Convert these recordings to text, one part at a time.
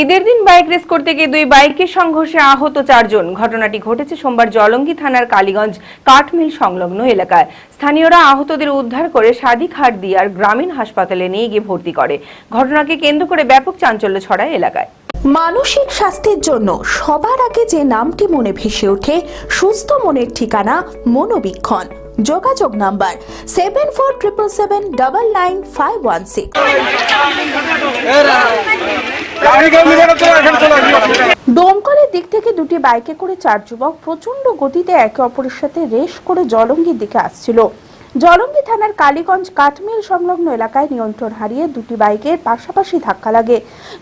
ঈদের দিন bike race করতে গিয়ে দুই বাইকের সংঘর্ষে আহত চারজন। ঘটনাটি ঘটেছে সোমবার জলঙ্গি থানার কালীগঞ্জ কাঠমিল সংলগ্ন এলাকায়। স্থানীয়রা আহতদের উদ্ধার করে সাদিকহাট দিয়ার গ্রামীণ হাসপাতালে নিয়ে গিয়ে ভর্তি করে। ঘটনাকে কেন্দ্র করে ব্যাপক চাঞ্চল্য ছড়ায় এলাকায়। মানসিক স্বাস্থ্যের জন্য সবার আগে যে নামটি মনে ভেসে ওঠে, সুস্থ মনের ঠিকানা মনোবীক্ষণ। যোগাযোগ number seven four triple seven double nine five one six. দমকলের দিক থেকে দুটি বাইকে করে চার যুবক প্রচণ্ড গতিতে একে অপরের সাথে রেশ করে জলঙ্গির দিকে আসছিল। জলঙ্গি থানার কালীগঞ্জ কাঠমিল সংলগ্ন এলাকায় নিয়ন্ত্রণ হারিয়ে দুটি বাইকের পাশাপাশি ধাক্কা লাগে।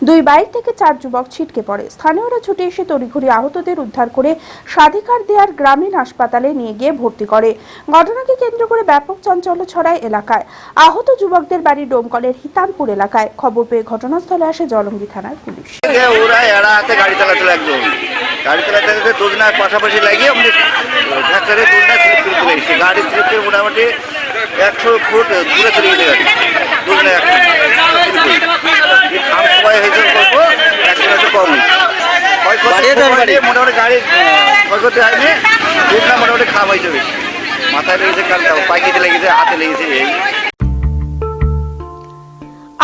দুই বাইক থেকে চার যুবক ছিটকে পড়ে। স্থানীয়রা ছুটে এসে তড়িঘড়ি আহতদের উদ্ধার করে স্বাধিকার দেওয়ার গ্রামীণ হাসপাতালে নিয়ে গিয়ে ভর্তি করে। ঘটনাকে কেন্দ্র করে ব্যাপক চাঞ্চল্য ছড়ায় এলাকায়। আহত যুবকদের বাড়ি ডোমকলের হিতানপুর এলাকায়। খবর পেয়ে ঘটনাস্থলে আসে জলঙ্গি থানার পুলিশ। গাড়ি একদম। গাড়ি চালাতে চালাতে দুজনার পাশাপাশি লাগিয়ে গাড়ি মোটামুটি একশো ফুট দূরে চলে গেছে গাড়ি দুজনে সবাই হয়েছে অল্প একজন হয়তো কম। মোটামুটি গাড়ি ক্ষয়ক্ষতি হয়নি। দুজনা মোটামুটি খারাপ হয়েছে বেশি। মাথায় লেগেছে কালটা পাইকিতে লেগেছে হাতে লেগেছে এই।